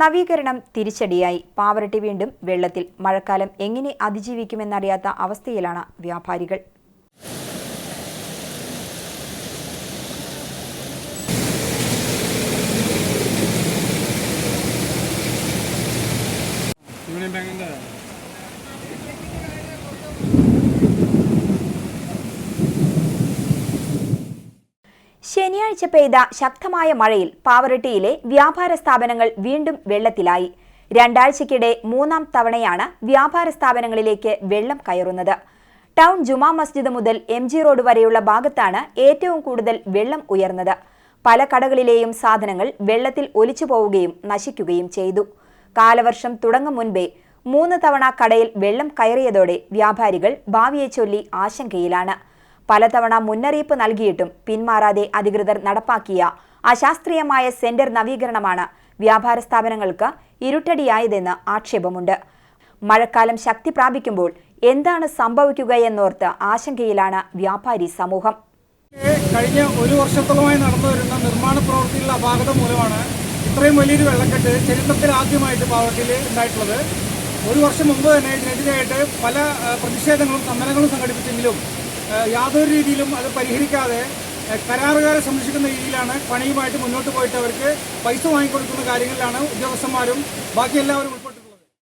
നവീകരണം തിരിച്ചടിയായി. പാവറട്ടി വീണ്ടും വെള്ളത്തിൽ. മഴക്കാലം എങ്ങനെ അതിജീവിക്കുമെന്നറിയാത്ത അവസ്ഥയിലാണ് വ്യാപാരികൾ. യൂണിയൻ ബാങ്കിന്റെ ശനിയാഴ്ച പെയ്ത ശക്തമായ മഴയിൽ പാവറട്ടിയിലെ വ്യാപാര സ്ഥാപനങ്ങൾ വീണ്ടും വെള്ളത്തിലായി. രണ്ടാഴ്ചക്കിടെ മൂന്നാം തവണയാണ് വ്യാപാര സ്ഥാപനങ്ങളിലേക്ക് വെള്ളം കയറുന്നത്. ടൗൺ ജുമാ മസ്ജിദ് മുതൽ എം ജി റോഡ് വരെയുള്ള ഭാഗത്താണ് ഏറ്റവും കൂടുതൽ വെള്ളം ഉയർന്നത്. പല കടകളിലെയും സാധനങ്ങൾ വെള്ളത്തിൽ ഒലിച്ചു പോവുകയും നശിക്കുകയും ചെയ്തു. കാലവർഷം തുടങ്ങും മുൻപേ മൂന്ന് തവണ കടയിൽ വെള്ളം കയറിയതോടെ വ്യാപാരികൾ ഭാവിയെ ചൊല്ലി ആശങ്കയിലാണ്. പലതവണ മുന്നറിയിപ്പ് നൽകിയിട്ടും പിന്മാറാതെ അധികൃതർ നടപ്പാക്കിയ അശാസ്ത്രീയമായ സെന്റർ നവീകരണമാണ് വ്യാപാര സ്ഥാപനങ്ങൾക്ക് ഇരുട്ടടിയായതെന്ന് ആക്ഷേപമുണ്ട്. മഴക്കാലം ശക്തി പ്രാപിക്കുമ്പോൾ എന്താണ് സംഭവിക്കുക സംഭവിക്കുകയെന്നോർത്ത് ആശങ്കയിലാണ് വ്യാപാരി സമൂഹം. കഴിഞ്ഞ ഒരു വർഷത്തോളമായി നടന്നു വരുന്ന നിർമ്മാണ പ്രവൃത്തിയിലുള്ള അപാകത മൂലമാണ് ഇത്രയും വലിയൊരു വെള്ളക്കെട്ട് ചരിത്രത്തിൽ ആദ്യമായിട്ട് പാവട്ടിയിൽ ഉണ്ടായിട്ടുള്ളത്. ഒരു വർഷം മുമ്പ് തന്നെ ഇതിനെതിരായിട്ട് പല പ്രതിഷേധങ്ങളും സമരങ്ങളും സംഘടിപ്പിച്ചെങ്കിലും യാതൊരു രീതിയിലും അത് പരിഹരിക്കാതെ കരാറുകാരെ സംരക്ഷിക്കുന്ന രീതിയിലാണ് പണിയുമായിട്ട് മുന്നോട്ട് പോയിട്ട് അവർക്ക് പൈസ വാങ്ങിക്കൊടുക്കുന്ന കാര്യങ്ങളിലാണ് ഉദ്യോഗസ്ഥന്മാരും ബാക്കി എല്ലാവരും